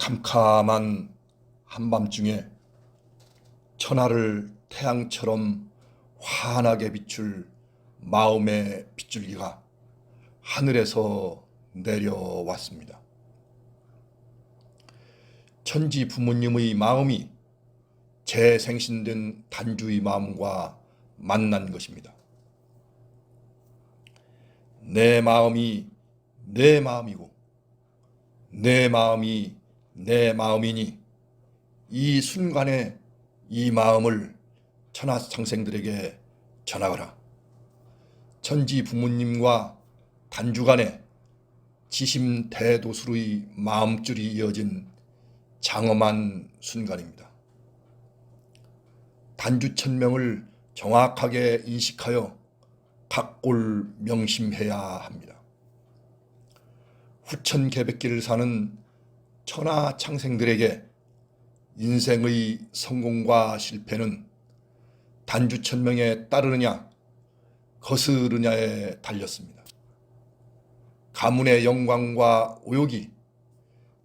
캄캄한 한밤중에 천하를 태양처럼 환하게 비출 마음의 빗줄기가 하늘에서 내려왔습니다. 천지 부모님의 마음이 재생신된 단주의 마음과 만난 것입니다. 내 마음이 내 마음이고 내 마음이 내 마음이니 이 순간에 이 마음을 천하창생들에게 전하거라. 천지 부모님과 단주간에 지심 대도술의 마음줄이 이어진 장엄한 순간입니다. 단주천명을 정확하게 인식하여 각골 명심해야 합니다. 후천개백기를 사는 천하 창생들에게 인생의 성공과 실패는 단주천명에 따르느냐 거스르냐에 달렸습니다. 가문의 영광과 오욕이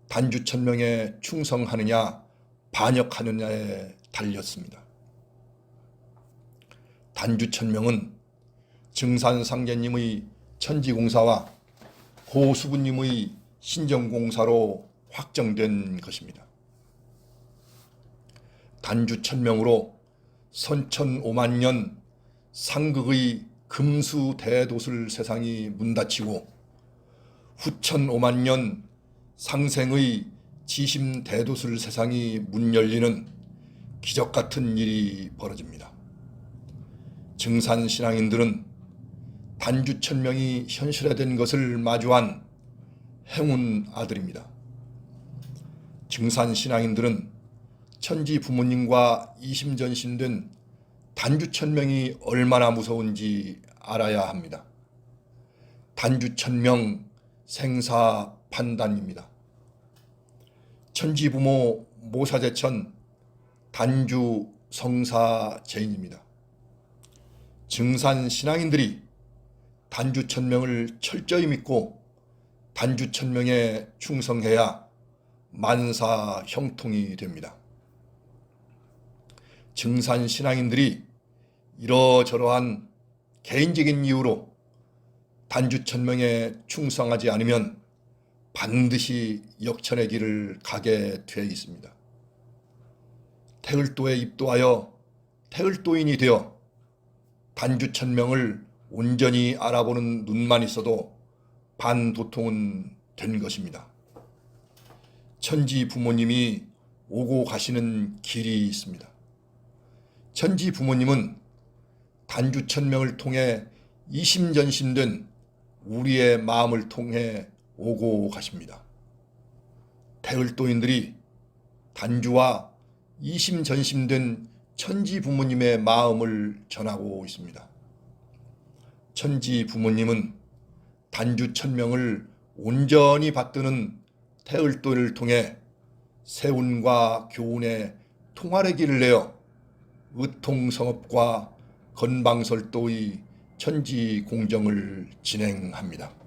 단주천명에 충성하느냐 반역하느냐에 달렸습니다. 단주천명은 증산상제님의 천지공사와 고수부님의 신정공사로 확정된 것입니다. 단주 천명으로 선천 오만년 상극의 금수 대도술 세상이 문 닫히고 후천 오만년 상생의 지심 대도술 세상이 문 열리는 기적 같은 일이 벌어집니다. 증산 신앙인들은 단주천명이 현실화된 것을 마주한 행운 아들입니다. 증산 신앙인들은 천지 부모님과 이심전심된 단주천명이 얼마나 무서운지 알아야 합니다. 단주천명 생사 판단입니다. 천지 부모 모사제천 단주 성사 제인입니다. 증산 신앙인들이 단주천명을 철저히 믿고 단주천명에 충성해야 만사 형통이 됩니다. 증산 신앙인들이 이러저러한 개인적인 이유로 단주 천명에 충성하지 않으면 반드시 역천의 길을 가게 되어 있습니다. 태을도에 입도하여 태을도인이 되어 단주 천명을 온전히 알아보는 눈만 있어도 반도통은 된 것입니다. 천지 부모님이 오고 가시는 길이 있습니다. 천지 부모님은 단주천명을 통해 이심전심된 우리의 마음을 통해 오고 가십니다. 태을도인들이 단주와 이심전심된 천지 부모님의 마음을 전하고 있습니다. 천지 부모님은 단주 천명을 온전히 받드는 태을도를 통해 세운과 교훈의 통활의 길을 내어 의통성업과 건방설도의 천지 공정을 진행합니다.